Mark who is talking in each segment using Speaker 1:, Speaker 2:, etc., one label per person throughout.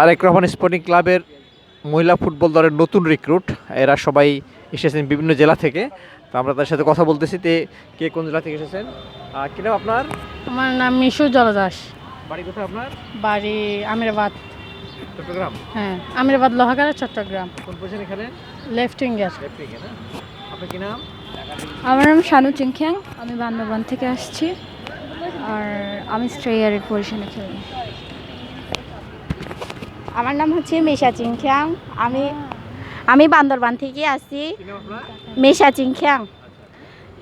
Speaker 1: Tarique Rahman sporting ক্লাবের মহিলা football দলের নতুন রিক্রুট। এরা সবাই এসেছেন বিভিন্ন জেলা থেকে। তো আমরা তার সাথে কথা বলতেছি। তে কে কোন জেলা থেকে এসেছেন? আহ, কি নাম আপনার?
Speaker 2: আমার নাম মিশু জলদাস।
Speaker 1: বাড়ি কোথায় আপনার?
Speaker 2: বাড়ি আমিরাবাদ।
Speaker 1: চট্টগ্রাম?
Speaker 2: হ্যাঁ আমিরাবাদ লোহাগাড়া চট্টগ্রাম।
Speaker 1: কোন পজিশনে খেলেন
Speaker 2: লেফট উইঙ্গার
Speaker 1: লেফট না? আপনার কি নাম?
Speaker 3: আমার নাম শানু চিংখ্যাং। আমি বান্দরবান থেকে আসছি। আর আমি স্ট্রেয়ারের পজিশনে খেলি
Speaker 4: আমার নাম হচ্ছে মেশা চিংখ্যাং। আমি আমি বান্দরবান থেকে আসছি। মেশা চিংখ্যাং।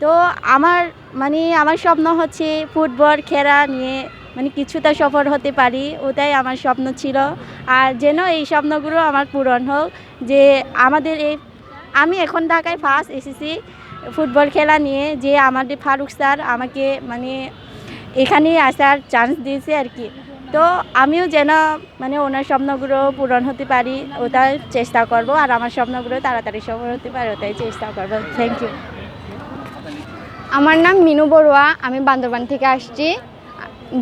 Speaker 4: তো আমার মানে আমার স্বপ্ন হচ্ছে ফুটবল খেলা নিয়ে মানে কিছুটা সফল হতে পারি ওটাই আমার স্বপ্ন ছিল। আর যেন এই স্বপ্নগুলো আমার পূরণ হোক যে আমাদের এই আমি এখন ঢাকায় ফার্স্ট এসেছি ফুটবল খেলা নিয়ে যে আমাদের ফারুক স্যার আমাকে মানে এখানে আসার চান্স দিয়েছে আর কি। তো আমিও যেন মানে ওনার স্বপ্নগুলো পূরণ হতে পারি ওটাই চেষ্টা করব। আর আমার স্বপ্নগুলো তাড়াতাড়ি সফল হতে পারে ওটাই চেষ্টা করব। থ্যাংক ইউ
Speaker 3: আমার নাম মিনু বড়ুয়া আমি বান্দরবান থেকে আসছি।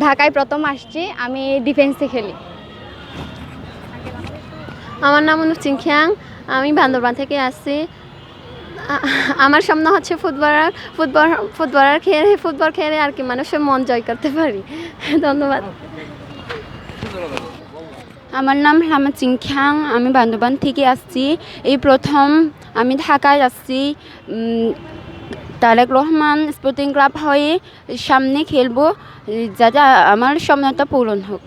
Speaker 3: ঢাকায় প্রথম আসছি আমি ডিফেন্সে খেলি।
Speaker 5: আমার নাম অনুপ চিংখিয়াং আমি বান্দরবান থেকে আসছি। আমার স্বপ্ন হচ্ছে ফুটবলার ফুটবল ফুটবলার খেলে ফুটবল খেলে আর কি মানুষের মন জয় করতে পারি। ধন্যবাদ।
Speaker 3: আমার নাম হামা চিংখ্যাং, আমি বান্দরবান থেকে আসছি। এই প্রথম আমি ঢাকায় আসছি। তারেক রহমান স্পোর্টিং ক্লাব হয়ে সামনে খেলব। যাতে আমার স্বপ্নটা পূরণ হোক।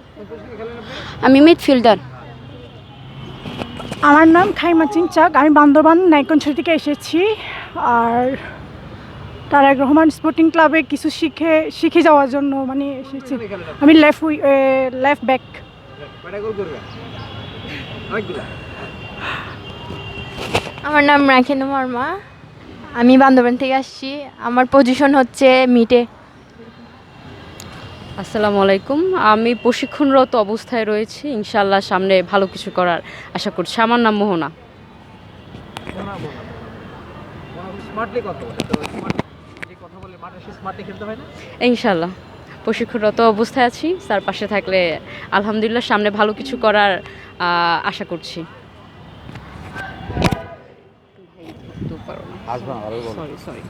Speaker 3: আমি মিডফিল্ডার
Speaker 6: আমার নাম খাইমা চিংচাক, আমি বান্দরবান নাইকনছড়ি থেকে এসেছি। আর তারেক রহমান স্পোর্টিং ক্লাবে কিছু শিখে শিখে যাওয়ার জন্য মানে এসেছি। আমি লেফট লেফট ব্যাক
Speaker 1: কয়টা গোল করবেন অনেকগুলা।
Speaker 5: আমার নাম রাখেনু মর্মা আমি বান্দরবান থেকে আসছি। আমার পজিশন হচ্ছে মিটে
Speaker 7: আসসালামু আলাইকুম। আমি প্রশিক্ষণরত অবস্থায় রয়েছি। ইনশাল্লাহ সামনে ভালো কিছু করার আশা করছি। আমার নাম মোহনা।
Speaker 1: স্মার্টলি কথা বলে। তো smart- যে কথা বলে মাঠে সে স্মার্টলি খেলতে হয় না?
Speaker 7: ইনশাল্লাহ প্রশিক্ষণরত অবস্থায় আছি। স্যার পাশে থাকলে আলহামদুলিল্লাহ সামনে ভালো কিছু করার আশা করছি। সরি সরি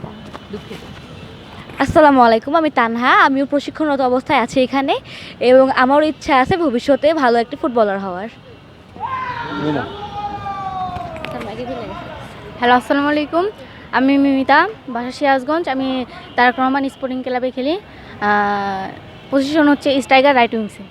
Speaker 7: দুঃখিত।
Speaker 8: আসসালামু আলাইকুম আমি তানহা। আমিও প্রশিক্ষণরত অবস্থায় আছি এখানে এবং আমারও ইচ্ছা আছে ভবিষ্যতে ভালো একটি ফুটবলার হওয়ার।
Speaker 3: হ্যালো আসসালামু আলাইকুম। আমি মিমিতা, বাসা সিরাজগঞ্জ। আমি তারক রহমান স্পোর্টিং ক্লাবে খেলি। পজিশন হচ্ছে স্ট্রাইকার রাইট উইংসে